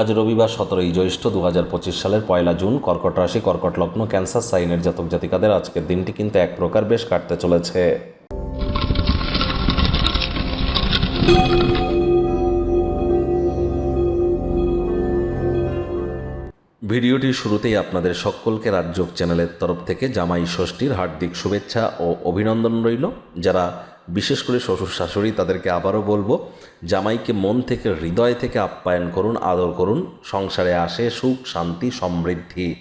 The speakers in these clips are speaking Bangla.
আজ রবিবার সতেরোই জ্যৈষ্ঠ দু হাজার পঁচিশ সালের পয়লা জুন, কর্কট রাশি, কর্কট লগ্ন, ক্যান্সার, সাইনের জাতক জাতিকাদের আজকের দিনটি কিন্তু এক প্রকার বেশ কাটতে চলেছে। ভিডিওটির শুরুতেই আপনাদের সকলকে রাজযোগ চ্যানেলের তরফ থেকে জামাই ষষ্ঠীর হার্দিক শুভেচ্ছা ও অভিনন্দন রইল। যারা বিশেষ করে শ্বশুর শাশুড়ি তাদেরকে আবারও বলব, জামাইকে মন থেকে, হৃদয় থেকে আপ্যায়ন করুন, আদর করুন, সংসারে আসে সুখ, শান্তি, সমৃদ্ধি।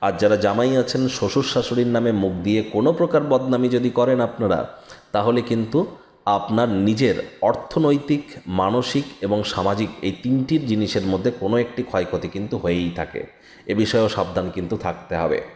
আর যারা জামাই আছেন, শ্বশুর শাশুড়ির নামে মুখ দিয়ে কোনো প্রকার বদনামি যদি করেন আপনারা, তাহলে কিন্তু আপনার নিজের অর্থনৈতিক, মানসিক এবং সামাজিক এই তিনটির জিনিসের মধ্যে কোনো একটি ক্ষয়ক্ষতি কিন্তু হয়েই থাকে। এ বিষয়েও সাবধান কিন্তু থাকতে হবে।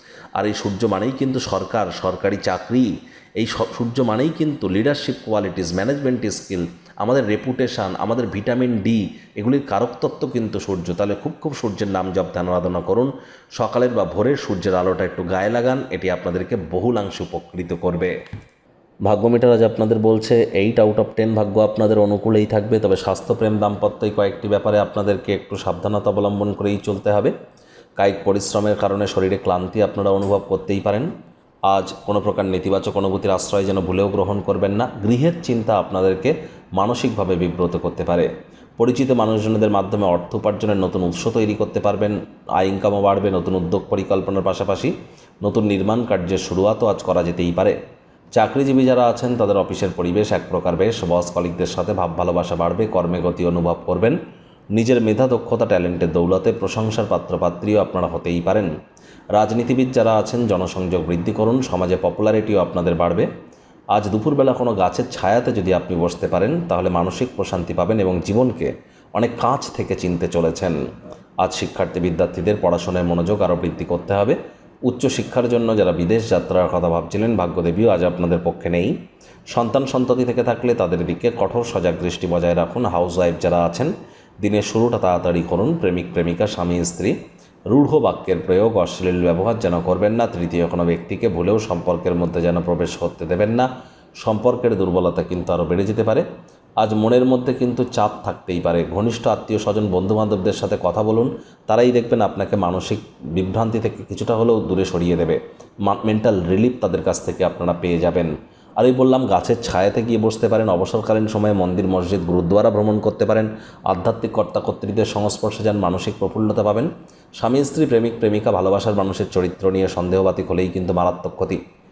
আর এই সূর্য মানেই কিন্তু সরকার, সরকারি চাকরি। এই সূর্য মানেই কিন্তু লিডারশিপ কোয়ালিটিস ম্যানেজমেন্ট স্কিল আমাদের রেপুটেশন আমাদের ভিটামিন ডি এগুলির কারকতত্ত্ব কিন্তু সূর্য। তাহলে খুব খুব সূর্যের নাম জপ, ধ্যান, আরাধনা করুন। সকালের বা ভোরের সূর্যের আলোটা একটু গায়ে লাগান, এটি আপনাদেরকে বহুলাংশে উপকৃত করবে। ভাগ্য মিটার আজ আপনাদের বলছে এইট আউট অফ টেন ভাগ্য আপনাদের অনুকূলেই থাকবে, তবে স্বাস্থ্যপ্রেম দাম্পত্য এই কয়েকটি ব্যাপারে আপনাদেরকে একটু সাবধানতা অবলম্বন করেই চলতে হবে। কায়িক পরিশ্রমের কারণে শরীরে ক্লান্তি আপনারা অনুভব করতেই পারেন। আজ কোনো প্রকার নেতিবাচক অনুভূতির আশ্রয় যেন ভুলেও গ্রহণ করবেন না। গৃহের চিন্তা আপনাদেরকে মানসিকভাবে বিব্রত করতে পারে। পরিচিত মানুষজনদের মাধ্যমে অর্থ উপার্জনের নতুন উৎস তৈরি করতে পারবেন। আয় ইনকামও বাড়বে, নতুন উদ্যোগ পরিকল্পনার পাশাপাশি নতুন নির্মাণ কার্যের শুরুয়াতও আজ করা যেতেই পারে। চাকরিজীবী যারা আছেন, তাদের অফিসের পরিবেশ এক প্রকার বেশ। বস কলিকদের সাথে ভাব ভালোবাসা বাড়বে, কর্মে গতি অনুভব করবেন। নিজের মেধা, দক্ষতা, ট্যালেন্টের দৌলতে প্রশংসার পাত্রপাত্রীও আপনারা হতেই পারেন। রাজনীতিবিদ যারা আছেন, জনসংযোগ বৃদ্ধি করুন, সমাজে পপুলারিটিও আপনাদের বাড়বে। আজ দুপুরবেলা কোনো গাছের ছায়াতে যদি আপনি বসতে পারেন, তাহলে মানসিক প্রশান্তি পাবেন এবং জীবনকে অনেক কাছ থেকে চিনতে চলেছেন। আজ শিক্ষার্থী বিদ্যার্থীদের পড়াশোনায় মনোযোগ আরও বৃদ্ধি করতে হবে। উচ্চশিক্ষার জন্য যারা বিদেশ যাত্রার কথা ভাবছিলেন, ভাগ্যদেবীও আজ আপনাদের পক্ষে নেই। সন্তান সন্ততি থেকে থাকলে তাদের দিকে কঠোর সজাগ দৃষ্টি বজায় রাখুন। হাউস ওয়াইফ যারা আছেন দিনের শুরুটা তাড়াতাড়ি করুন। প্রেমিক, প্রেমিকা, স্বামী, স্ত্রী। রূঢ় বাক্যের প্রয়োগ, অশ্লীল ব্যবহার যেন করবেন না। তৃতীয় কোনো ব্যক্তিকে ভুলেও সম্পর্কের মধ্যে যেন প্রবেশ করতে দেবেন না। সম্পর্কের দুর্বলতা কিন্তু আরও বেড়ে যেতে পারে। আজ মনের মধ্যে কিন্তু চাপ থাকতেই পারে। ঘনিষ্ঠ আত্মীয় স্বজন বন্ধুবান্ধবদের সাথে কথা বলুন। তারাই দেখবেন আপনাকে মানসিক বিভ্রান্তি থেকে কিছুটা হলেও দূরে সরিয়ে দেবে। মেন্টাল রিলিফ তাদের কাছ থেকে আপনারা পেয়ে যাবেন। আর ওই বললাম, গাছের ছায়াতে গিয়ে বসতে পারেন, অবসরকালীন সময়ে মন্দির, মসজিদ, গুরুদ্বারা ভ্রমণ করতে পারেন, আধ্যাত্মিক কর্তা কর্তৃদের সংস্পর্শে যান, মানসিক প্রফুল্লতা পাবেন। স্বামী, স্ত্রী, প্রেমিক, প্রেমিকা ভালোবাসার মানুষের চরিত্র নিয়ে সন্দেহবাতিক হলেই কিন্তু মারাত্মক ক্ষতি।